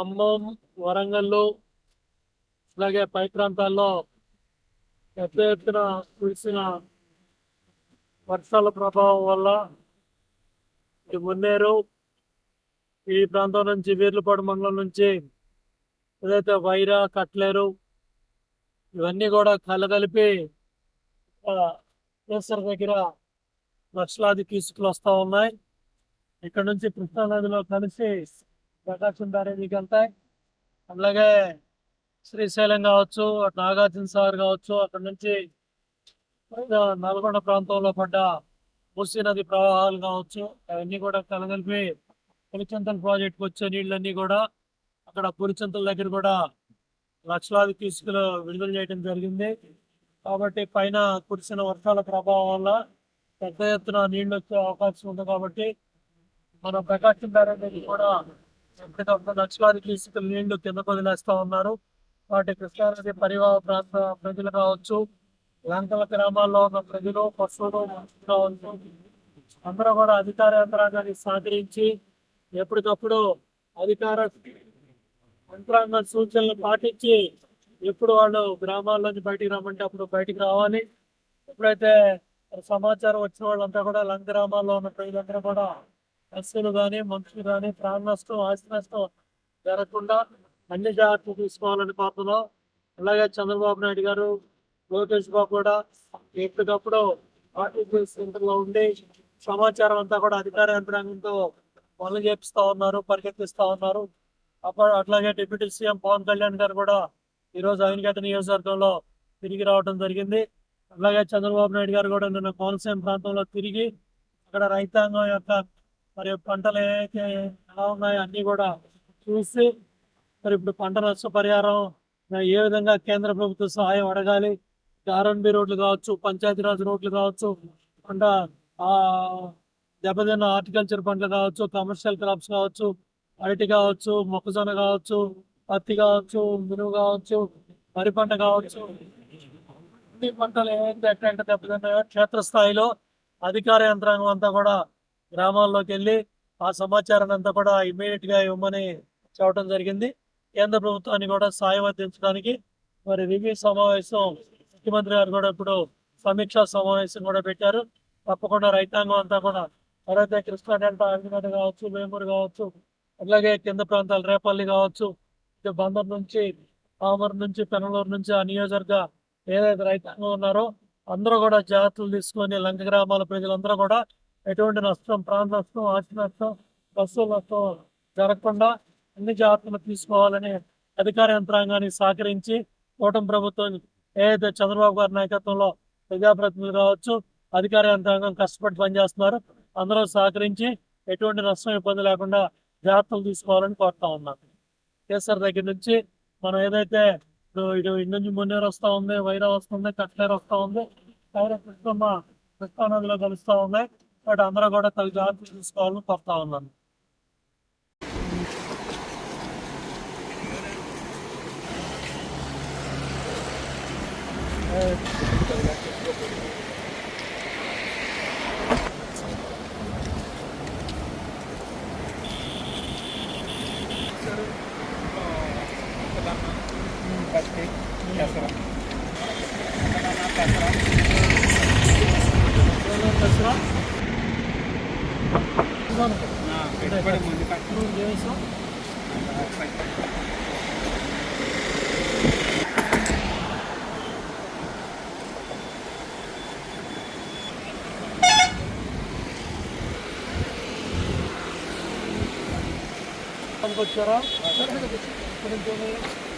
ఖమ్మం వరంగల్ అలాగే పై ప్రాంతాల్లో పెద్ద ఎత్తున కురిసిన వర్షాల ప్రభావం వల్ల మున్నేరు ఈ ప్రాంతం నుంచి వీర్లపాడు మండలం నుంచి ఏదైతే వైరా కట్లేరు ఇవన్నీ కూడా కలగలిపి కేసర్ దగ్గర లక్షలాది తీసుకులు వస్తూ ఉన్నాయి. ఇక్కడ నుంచి కృష్ణా నదిలో కలిసి ప్రకాశం బ్యారేజీకి వెళ్తాయి. అలాగే శ్రీశైలం కావచ్చు అటు నాగార్జున సాగర్ కావచ్చు అక్కడ నుంచి నల్గొండ ప్రాంతంలో పడ్డ మూసీ నది ప్రవాహాలు కావచ్చు అవన్నీ కూడా కలగలిపి పులిచింతల ప్రాజెక్టుకు వచ్చే నీళ్ళన్నీ కూడా అక్కడ పులిచింతల దగ్గర కూడా లక్షలాది తీసుకులు విడుదల చేయడం జరిగింది. కాబట్టి పైన కురిసిన వర్షాల ప్రభావం వల్ల పెద్ద ఎత్తున నీళ్ళు వచ్చే అవకాశం ఉంది కాబట్టి మన ప్రకాశం బ్యారేజ్ కూడా ఎప్పటికప్పుడు లక్షలాది తీసుకులు నీళ్ళు కింద వదిలేస్తా ఉన్నారు వాటి కృష్ణానది పరివాహ ప్రాంత ప్రజలు కావచ్చు లంకల గ్రామాల్లో ఉన్న ప్రజలు పశువులు కావచ్చు అందరూ కూడా అధికార యంత్రాంగాన్ని సహకరించి ఎప్పటికప్పుడు అధికార యంత్రాంగ సూచనలు పాటించి ఎప్పుడు వాళ్ళు గ్రామాల్లోంచి బయటికి రమ్మంటే అప్పుడు బయటికి రావాలి. ఎప్పుడైతే సమాచారం వచ్చిన వాళ్ళంతా కూడా లంక గ్రామాల్లో ఉన్న ప్రజలందరూ కూడా పశువులు కానీ మనుషులు కానీ ప్రాణ నష్టం ఆస్తి నష్టం జరగకుండా అన్ని జాగ్రత్తలు తీసుకోవాలని పాత్రలో అలాగే చంద్రబాబు నాయుడు గారు లోకేష్ బాబు కూడా ఎప్పటికప్పుడు ఆర్టీసీ సెంటర్లో ఉండి సమాచారం అంతా కూడా అధికార యంత్రాంగంతో పనులు చేపిస్తా ఉన్నారు పరిగెత్తిస్తా ఉన్నారు. అప్పుడు అట్లాగే డిప్యూటీ సీఎం పవన్ కళ్యాణ్ గారు కూడా ఈరోజు అవినగడ్డ నియోజకవర్గంలో తిరిగి రావడం జరిగింది. అలాగే చంద్రబాబు నాయుడు గారు కూడా నిన్న కోనసీమ ప్రాంతంలో తిరిగి అక్కడ రైతాంగం యొక్క మరి పంటలు ఏవైతే ఎలా ఉన్నాయో అన్ని కూడా చూసి మరి ఇప్పుడు పంట నష్ట పరిహారం ఏ విధంగా కేంద్ర ప్రభుత్వ సహాయం అడగాలి? ఆర్ఎన్బి రోడ్లు కావచ్చు పంచాయతీరాజ్ రోడ్లు కావచ్చు పంట ఆ దెబ్బతిన్న హార్టికల్చర్ పంటలు కావచ్చు కమర్షియల్ క్రాప్స్ కావచ్చు అరటి కావచ్చు మొక్కజొన్న కావచ్చు పత్తి కావచ్చు మినుము కావచ్చు వరి పంట కావచ్చు. అన్ని పంటలు ఏవైతే ఎట్లా దెబ్బతిన్నాయో క్షేత్రస్థాయిలో అధికార యంత్రాంగం అంతా కూడా గ్రామాల్లోకి వెళ్ళి ఆ సమాచారాన్ని అంతా కూడా ఇమీడియట్గా ఇవ్వమని చెప్పడం జరిగింది. కేంద్ర ప్రభుత్వాన్ని కూడా సాయం అందించడానికి మరి రివ్యూ సమావేశం ముఖ్యమంత్రి గారు కూడా ఇప్పుడు సమీక్షా సమావేశం కూడా పెట్టారు. తప్పకుండా రైతాంగం అంతా కూడా ఎవరైతే కృష్ణా డెల్టా అగ్నిగడ్డ కావచ్చు వేమూరు కావచ్చు అలాగే కింద ప్రాంతాలు రేపల్లి కావచ్చు ఇటు బందర్ నుంచి పామర్ నుంచి పెనలూరు నుంచి ఆ నియోజకవర్గ ఏదైతే రైతాంగం ఉన్నారో అందరూ కూడా జాగ్రత్తలు తీసుకొని లంక గ్రామాల ప్రజలందరూ కూడా ఎటువంటి నష్టం ప్రాణ నష్టం ఆస్తి నష్టం వస్తువుల నష్టం జరగకుండా అన్ని జాగ్రత్తలు తీసుకోవాలని అధికార యంత్రాంగాన్ని సహకరించి కూటమి ప్రభుత్వం ఏదైతే చంద్రబాబు గారి నాయకత్వంలో ప్రజాప్రతినిధులు కావచ్చు అధికార యంత్రాంగం కష్టపడి పనిచేస్తున్నారు అందరూ సహకరించి ఎటువంటి నష్టం ఇబ్బంది లేకుండా జాగ్రత్తలు తీసుకోవాలని కోరుతా ఉన్నాను కేసీఆర్ దగ్గర నుంచి మనం ఏదైతే ఇటు ఇటు నుంచి మున్నేరు వస్తూ ఉంది వైరా వస్తుంది కట్లేరు వస్తూ ఉంది కృష్ణమ్మ కృష్ణా నదిలో కలుస్తూ ఉన్నాయి. వాటి అందరూ కూడా తగు జాగ్రత్తలు తీసుకోవాలని కోరుతా ఉన్నాను దసరా 한번 쳐라. 쳐라 해도 되지. 그런 점을.